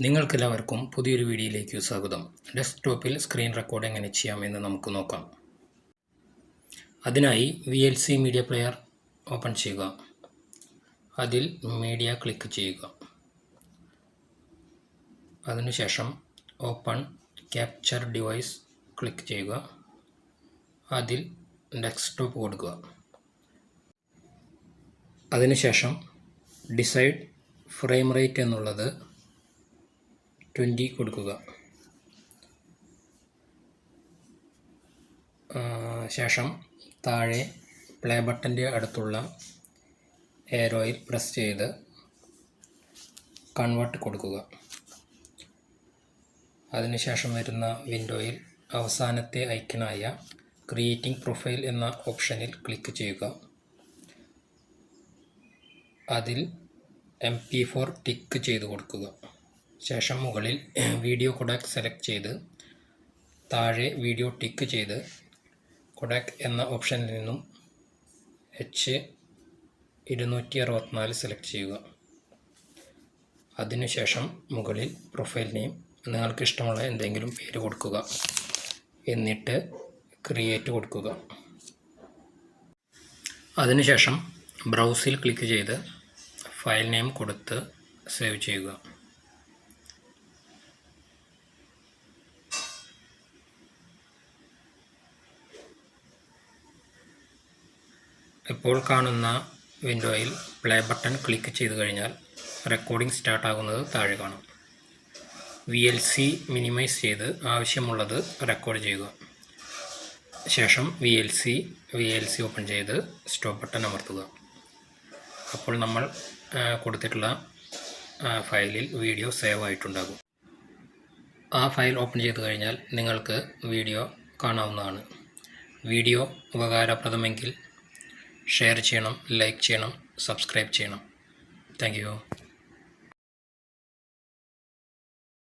നിങ്ങൾക്കെല്ലാവർക്കും പുതിയൊരു വീഡിയോയിലേക്ക് സ്വാഗതം. ഡെസ്ക്ടോപ്പിൽ സ്ക്രീൻ റെക്കോർഡ് എങ്ങനെ ചെയ്യാമെന്ന് നമുക്ക് നോക്കാം. അതിനായി V L C media player open ചെയ്യുക. അതിൽ മീഡിയ ക്ലിക്ക് ചെയ്യുക. അതിനുശേഷം ഓപ്പൺ ക്യാപ്ചർ ഡിവൈസ് ക്ലിക്ക് ചെയ്യുക. അതിൽ ഡെസ്ക്ടോപ്പ് കൊടുക്കുക. അതിനുശേഷം ഡിസൈഡ് ഫ്രെയിം റേറ്റ് എന്നുള്ളത് ട്വന്റി കൊടുക്കുക. ശേഷം താഴെ പ്ലേ ബട്ടന്റെ അടുത്തുള്ള ഏരോയിൽ പ്രസ് ചെയ്ത് കൺവേർട്ട് കൊടുക്കുക. അതിനുശേഷം വരുന്ന വിൻഡോയിൽ അവസാനത്തെ ഐക്കണായ ക്രിയേറ്റിംഗ് പ്രൊഫൈൽ എന്ന ഓപ്ഷനിൽ ക്ലിക്ക് ചെയ്യുക. അതിൽ എം പി ഫോർ ടിക്ക് ചെയ്ത് കൊടുക്കുക. ശേഷം മുകളിൽ വീഡിയോ കൊഡാക് സെലക്ട് ചെയ്ത് താഴെ വീഡിയോ ടിക്ക് ചെയ്ത് കൊഡാക് എന്ന ഓപ്ഷനിൽ നിന്നും എച്ച് ഇരുന്നൂറ്റി അറുപത്തിനാല് സെലക്ട് ചെയ്യുക. അതിനുശേഷം മുകളിൽ പ്രൊഫൈൽ നെയിം നിങ്ങൾക്ക് ഇഷ്ടമുള്ള എന്തെങ്കിലും പേര് കൊടുക്കുക. എന്നിട്ട് ക്രിയേറ്റ് കൊടുക്കുക. അതിനുശേഷം ബ്രൗസിൽ ക്ലിക്ക് ചെയ്ത് ഫയൽ നെയിം കൊടുത്ത് സേവ് ചെയ്യുക. ഇപ്പോൾ കാണുന്ന വിൻഡോയിൽ പ്ലേ ബട്ടൺ ക്ലിക്ക് ചെയ്ത് കഴിഞ്ഞാൽ റെക്കോർഡിംഗ് സ്റ്റാർട്ട് ആകുന്നത് താഴെ കാണും. വി എൽ സി മിനിമൈസ് ചെയ്ത് ആവശ്യമുള്ളത് റെക്കോർഡ് ചെയ്യുക. ശേഷം V L C V L C open ചെയ്ത് സ്റ്റോപ്പ് ബട്ടൺ അമർത്തുക. അപ്പോൾ നമ്മൾ കൊടുത്തിട്ടുള്ള ഫയലിൽ വീഡിയോ സേവ് ആയിട്ടുണ്ടാകും. ആ ഫയൽ ഓപ്പൺ ചെയ്ത് കഴിഞ്ഞാൽ നിങ്ങൾക്ക് വീഡിയോ കാണാവുന്നതാണ്. വീഡിയോ ഉപകാരപ്രദമെങ്കിൽ ഷെയർ ചെയ്യണം ലൈക്ക് ചെയ്യണം സബ്സ്ക്രൈബ് ചെയ്യണം. താങ്ക്